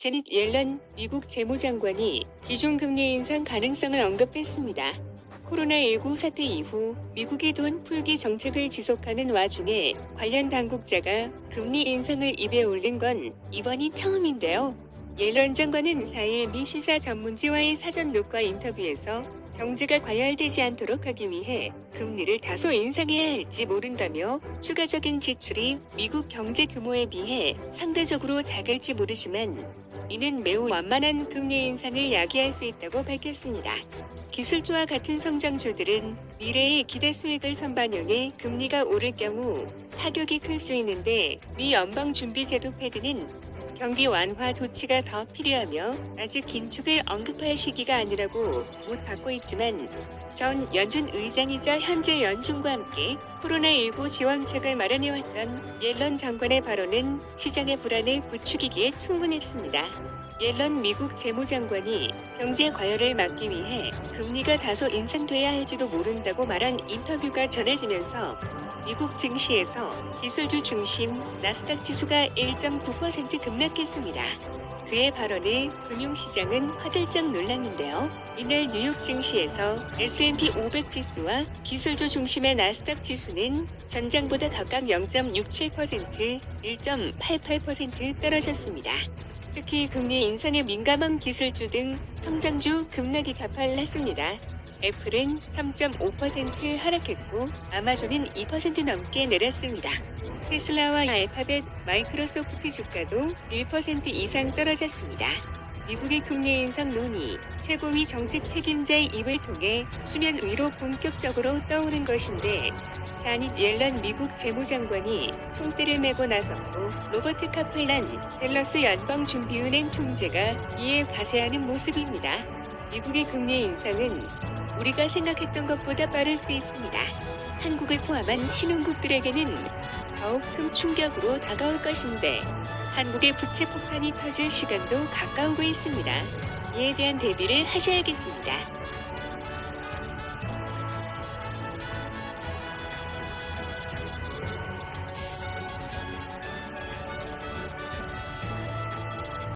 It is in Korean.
제닛 옐런 미국 재무장관이 기준금리 인상 가능성을 언급했습니다. 코로나19 사태 이후 미국이 돈 풀기 정책을 지속하는 와중에 관련 당국자가 금리 인상을 입에 올린 건 이번이 처음인데요. 옐런 장관은 4일 미 시사 전문지와의 사전 녹화 인터뷰에서 경제가 과열되지 않도록 하기 위해 금리를 다소 인상해야 할지 모른다며 추가적인 지출이 미국 경제 규모에 비해 상대적으로 작을지 모르지만 이는 매우 완만한 금리 인상을 야기할 수 있다고 밝혔습니다. 기술주와 같은 성장주들은 미래의 기대 수익을 선반영해 금리가 오를 경우 타격이 클 수 있는데 미 연방준비제도 패드는 경기 완화 조치가 더 필요하며 아직 긴축을 언급할 시기가 아니라고 못 받고 있지만 전 연준 의장이자 현재 연준과 함께 코로나19 지원책을 마련해왔던 옐런 장관의 발언은 시장의 불안을 부추기기에 충분했습니다. 옐런 미국 재무장관이 경제 과열을 막기 위해 금리가 다소 인상돼야 할지도 모른다고 말한 인터뷰가 전해지면서 미국 증시에서 기술주 중심 나스닥 지수가 1.9% 급락했습니다. 그의 발언에 금융시장은 화들짝 놀랐는데요. 이날 뉴욕 증시에서 S&P 500 지수와 기술주 중심의 나스닥 지수는 전장보다 각각 0.67%, 1.88% 떨어졌습니다. 특히 금리 인상에 민감한 기술주 등 성장주 급락이 가팔랐습니다. 애플은 3.5% 하락했고 아마존은 2% 넘게 내렸습니다. 테슬라와 알파벳, 마이크로소프트 주가도 1% 이상 떨어졌습니다. 미국의 금리 인상 논의, 최고위 정책 책임자의 입을 통해 수면 위로 본격적으로 떠오른 것인데 자닛 옐런 미국 재무장관이 총대를 메고 나섰고 로버트 카플란 댈러스 연방준비은행 총재가 이에 가세하는 모습입니다. 미국의 금리 인상은 우리가 생각했던 것보다 빠를 수 있습니다. 한국을 포함한 신흥국들에게는 더욱 큰 충격으로 다가올 것인데 한국의 부채 폭탄이 터질 시간도 가까우고 있습니다. 이에 대한 대비를 하셔야겠습니다.